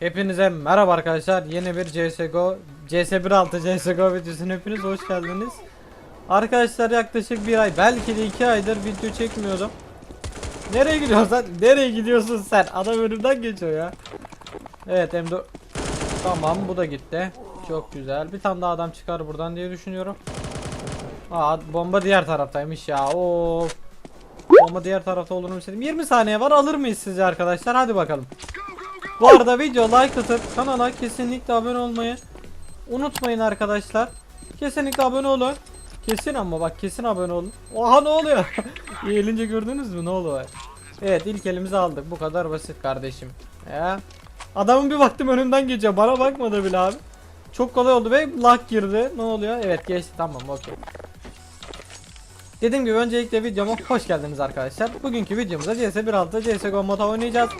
Hepinize merhaba arkadaşlar. Yeni bir CSGO, CS16 CSGO videosuna hepiniz hoş geldiniz. Arkadaşlar yaklaşık bir ay, belki de iki aydır video çekmiyordum. Nereye gidiyorsun? Nereye gidiyorsun sen? Adam önümden geçiyor ya. Evet M4 Tamam bu da gitti. Çok güzel. Bir tane daha adam çıkar buradan diye düşünüyorum. Aa bomba diğer taraftaymış ya. Of. Bomba diğer tarafta olduğunu istedim. 20 saniye var alır mıyız sizce arkadaşlar? Hadi bakalım. Bu arada video like atıp kanala kesinlikle abone olmayı unutmayın arkadaşlar. Kesinlikle abone olun. Kesin ama bak kesin abone olun. Oha ne oluyor? Eğilince gördünüz mü ne oldu? Evet ilk elimizi aldık. Bu kadar basit kardeşim. Ya. Adamın bir baktım önümden geçiyor. Bana bakmadı bile abi. Çok kolay oldu ve lag girdi. Ne oluyor? Evet geçti tamam okey. Dediğim gibi öncelikle videoma hoş geldiniz arkadaşlar. Bugünkü videomuzda CS 1.6 CSGO moda oynayacağız.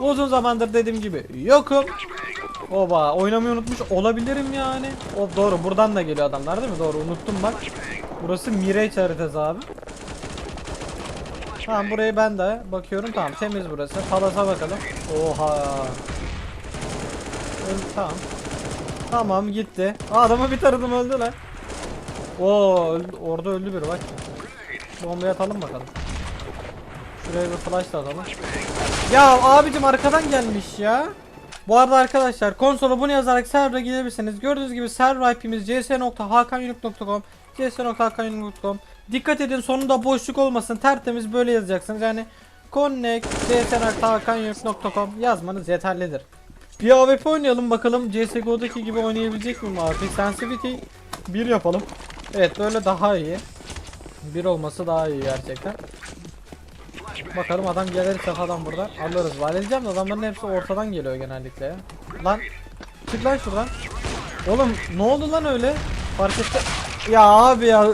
Uzun zamandır dediğim gibi yokum. Oba oynamayı unutmuş olabilirim yani. O doğru buradan da geliyor adamlar değil mi? Doğru unuttum bak. Burası Mirage haritası abi. Tamam burayı ben de bakıyorum tamam temiz burası. Palas'a bakalım. Oha. Öl- tamam. Tamam gitti. Adamı bir taradım öldü lan. Oo öldü- orada öldü biri bak. Bombayı atalım bakalım. Şuraya bir flash da atalım. Ya abicim arkadan gelmiş ya. Bu arada arkadaşlar konsola bunu yazarak server'a gidebilirsiniz. Gördüğünüz gibi server IP'miz cs.hakanunuk.com cs.hakanunuk.com Dikkat edin sonunda boşluk olmasın. Tertemiz böyle yazacaksınız. Yani connect cs.hakanunuk.com yazmanız yeterlidir. Bir AWP oynayalım bakalım CSGO'daki gibi oynayabilecek miyim abi? Sensitivity 1 yapalım. Evet böyle daha iyi. Bir olması daha iyi gerçekten. Bakalım adam gelirse adam burada alırız. Valideceğim de adamların hepsi ortadan geliyor genellikle. Lan çık lan şuradan. Oğlum ne oldu lan öyle? Fark etti. Ya abi ya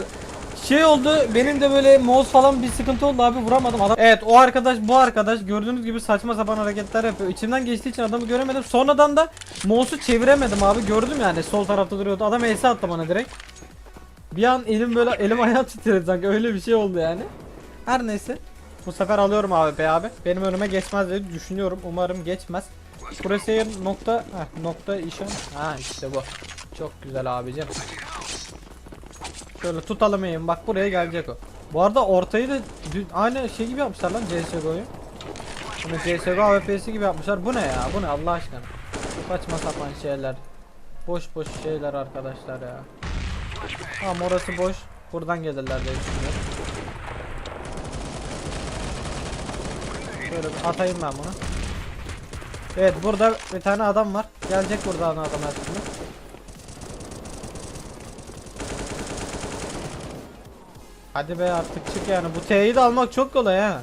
şey oldu benim de böyle mouse falan bir sıkıntı oldu abi vuramadım adam. Evet o arkadaş bu arkadaş gördüğünüz gibi saçma sapan hareketler yapıyor. İçimden geçtiği için adamı göremedim. Sonradan da mouse'u çeviremedim abi. Gördüm yani sol tarafta duruyordu. Adam ES attı bana direkt. Bir an elim böyle elim ayağım titredi sanki öyle bir şey oldu yani. Her neyse. Bu sefer alıyorum abi be abi. Benim önüme geçmez diye düşünüyorum. Umarım geçmez. Crosshair nokta heh, nokta işim. Ha işte bu. Çok güzel abicim. Şöyle tutalım eğim. Bak buraya gelecek o. Bu arada ortayı da dü- aynı şey gibi yapmışlar lan CSGO'yu. Bunu CSGO AWP'si gibi yapmışlar. Bu ne ya? Bu ne Allah aşkına? Saçma sapan şeyler. Boş boş şeyler arkadaşlar ya. Tamam orası boş. Buradan gelirler diye düşünüyorum. Şöyle atayım ben bunu. Evet burada bir tane adam var. Gelecek buradan adam aslında. Hadi be artık çık yani. Bu T'yi de almak çok kolay ha.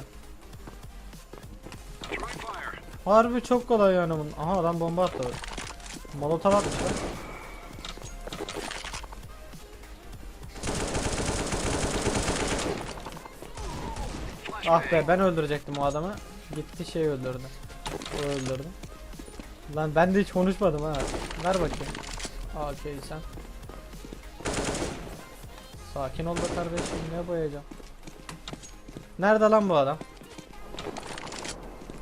Harbi çok kolay yani bunun. Aha adam bomba attı. Molotov atmış lan. Ah be ben öldürecektim o adamı. Gitti şey öldürdü. O öldürdü. Lan ben de hiç konuşmadım ha. Ver bakayım. Okey sen. Sakin ol be kardeşim ne boyayacağım. Nerede lan bu adam?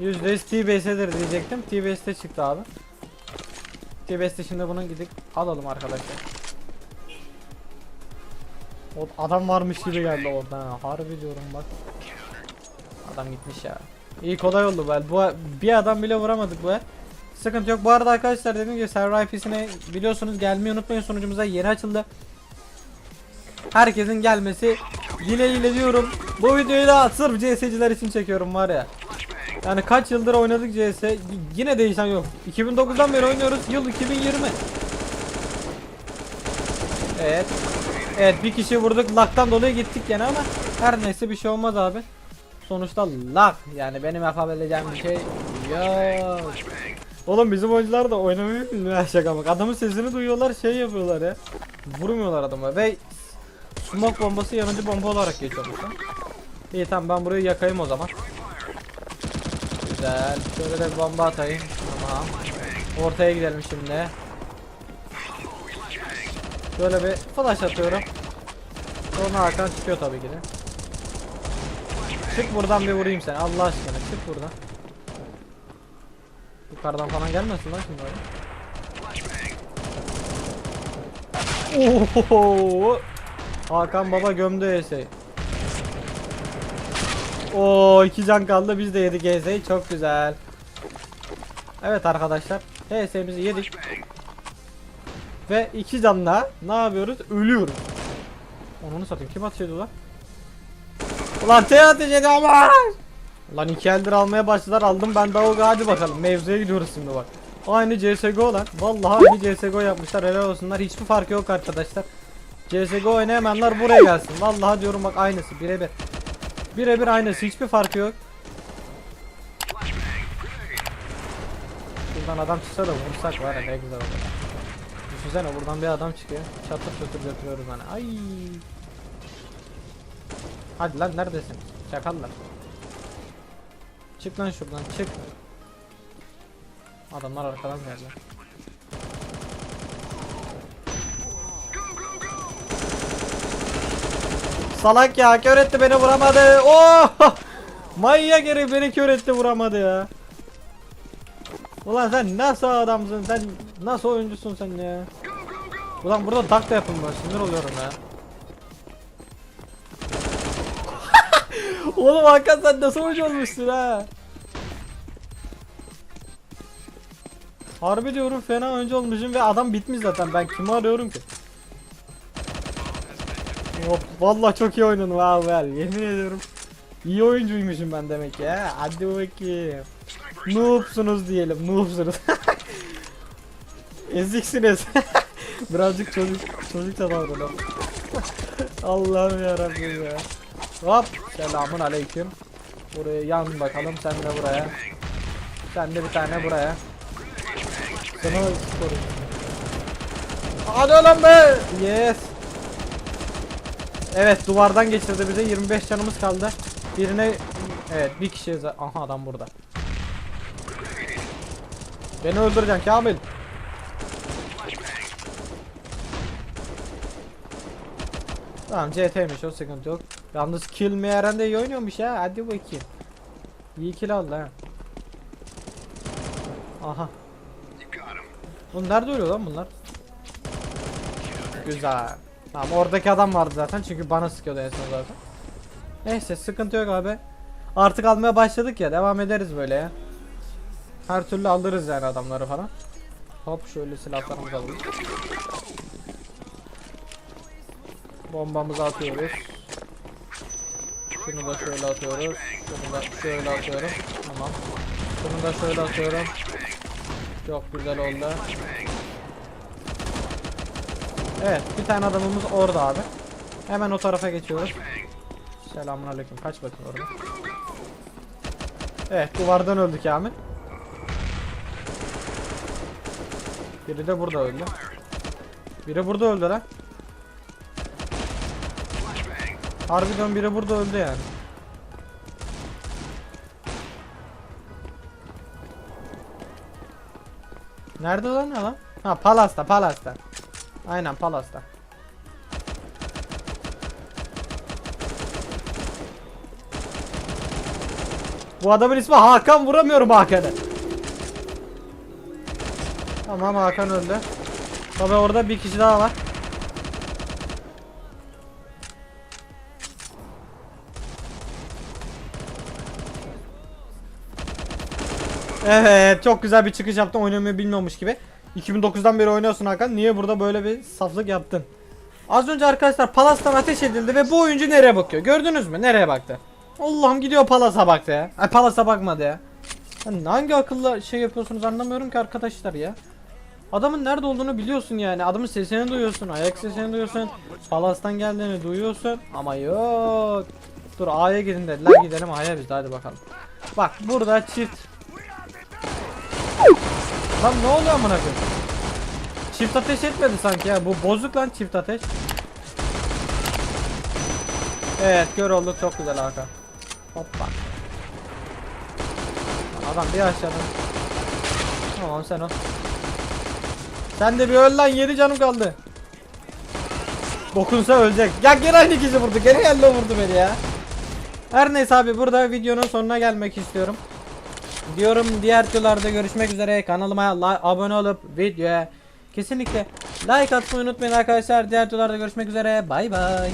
%100 T-Base'edir diyecektim. T-Base'de çıktı abi. T-Base'de şimdi bunu gidip alalım arkadaşlar. O adam varmış gibi geldi oradan. ha. Harbi diyorum bak. Adam gitmiş ya. İyi kolay oldu bu. el. Bu bir adam bile vuramadık bu. Sıkıntı yok. Bu arada arkadaşlar dediğim gibi server IP'sine biliyorsunuz gelmeyi unutmayın sunucumuza yeni açıldı. Herkesin gelmesi dileğiyle diyorum. Bu videoyu da sırf CS'ciler için çekiyorum var ya. Yani kaç yıldır oynadık CS yine değişen yok. 2009'dan beri oynuyoruz. Yıl 2020. Evet. Evet bir kişi vurduk. Laktan dolayı gittik gene ama her neyse bir şey olmaz abi. Sonuçta lak yani benim yapabileceğim bir şey yok. Oğlum bizim oyuncular da oynamayı bilmiyor şaka bak. Adamın sesini duyuyorlar şey yapıyorlar ya. Vurmuyorlar adama ve smoke bombası yanıcı bomba olarak geçiyormuş lan. İyi tamam ben burayı yakayım o zaman. Güzel. Şöyle de bomba atayım. Tamam. Ortaya gidelim şimdi. Şöyle bir flash atıyorum. Sonra Hakan çıkıyor tabii ki de. Çık buradan bir vurayım seni Allah aşkına çık buradan. Yukarıdan falan gelmesin lan şimdi. Oho! Hakan Baba gömdü ES'yi. Oo iki can kaldı biz de yedik ES'yi çok güzel. Evet arkadaşlar ES'mizi yedik. Ve iki canla ne yapıyoruz? Ölüyoruz. Onu satayım kim atıyordu lan? Ulan T ateş ediyor ama! Lan iki eldir almaya başladılar aldım ben o hadi bakalım mevzuya gidiyoruz şimdi bak. Aynı CSGO lan. Vallahi aynı CSGO yapmışlar helal olsunlar. Hiçbir farkı yok arkadaşlar. CSGO oynayamayanlar buraya gelsin. Vallahi diyorum bak aynısı birebir. Birebir aynısı hiçbir farkı yok. Buradan adam çıksa da vursak var ya ne güzel olur. Düşünsene buradan bir adam çıkıyor. Çatır çatır götürüyoruz hani. Ay. Hadi lan neredesin? Çakallar. Çık lan şuradan çık. Adamlar arkadan geldi. Salak ya kör etti beni vuramadı. Oh! Manyak herif beni kör etti vuramadı ya. Ulan sen nasıl adamsın sen nasıl oyuncusun sen ya. Ulan burada tak da yapılmıyor sinir oluyorum ya. Oğlum Hakan sen nasıl oyuncu olmuşsun ha? Harbi diyorum fena oyuncu olmuşum ve adam bitmiş zaten ben kimi arıyorum ki? Hop, vallahi çok iyi oynadın wow well yemin ediyorum. İyi oyuncuymuşum ben demek ya. Hadi bakayım. Noobsunuz diyelim noobsunuz. Eziksiniz. Birazcık çocuk çocuk davranalım. Allah'ım yarabbim ya. Hop selamun aleyküm. Buraya yan bakalım sen de buraya. Sen de bir tane buraya. Sana sorun. Hadi lan be. Yes. Evet duvardan geçirdi bize 25 canımız kaldı. Birine evet bir kişi aha adam burada. Beni öldüreceksin Kamil. Tamam CT'miş o sıkıntı yok. Yalnız kill mi Eren de iyi oynuyormuş ya. Hadi bakayım. İyi kill aldı ha. Aha. Oğlum nerede ölüyor lan bunlar? Güzel. Tamam oradaki adam vardı zaten çünkü bana sıkıyordu en son zaten. Neyse sıkıntı yok abi. Artık almaya başladık ya devam ederiz böyle ya. Her türlü alırız yani adamları falan. Hop şöyle silahlarımızı alalım. Bombamızı atıyoruz. Şunu da şöyle atıyoruz. Şunu da şöyle atıyorum. Tamam. Şunu da şöyle atıyorum. Çok güzel oldu. Evet, bir tane adamımız orada abi. Hemen o tarafa geçiyoruz. Selamünaleyküm. Kaç bakayım orada. Evet, duvardan öldü Kamil. Biri de burada öldü. Biri burada öldü lan. Harbiden biri burada öldü yani. Nerede lan ne lan? Ha Palas'ta Palas'ta. Aynen Palas'ta. Bu adamın ismi Hakan vuramıyorum Hakan'ı. Tamam Hakan öldü. Tabi orada bir kişi daha var. Evet çok güzel bir çıkış yaptın oynamayı bilmiyormuş gibi. 2009'dan beri oynuyorsun Hakan. Niye burada böyle bir saflık yaptın? Az önce arkadaşlar Palas'tan ateş edildi ve bu oyuncu nereye bakıyor? Gördünüz mü? Nereye baktı? Allah'ım gidiyor Palas'a baktı ya. Ay Palas'a bakmadı ya. Lan hangi akılla şey yapıyorsunuz anlamıyorum ki arkadaşlar ya. Adamın nerede olduğunu biliyorsun yani. Adamın sesini duyuyorsun, ayak sesini duyuyorsun. Palas'tan geldiğini duyuyorsun ama yok. Dur A'ya gidin dediler. Gidelim A'ya biz de hadi bakalım. Bak burada çift Lan ne oluyor amına koyayım? Çift ateş etmedi sanki ya. Bu bozuk lan çift ateş. Evet kör olduk çok güzel Hakan. Hoppa. Adam bir aşağıdan. Tamam sen ol. Sen de bir öl lan 7 canım kaldı. Dokunsa ölecek. Ya gene aynı kişi vurdu. Gene o vurdu beni ya. Her neyse abi burada videonun sonuna gelmek istiyorum. Diyorum diğer videolarda görüşmek üzere. Kanalıma abone olup videoya kesinlikle like atmayı unutmayın arkadaşlar. Diğer videolarda görüşmek üzere. Bay bay.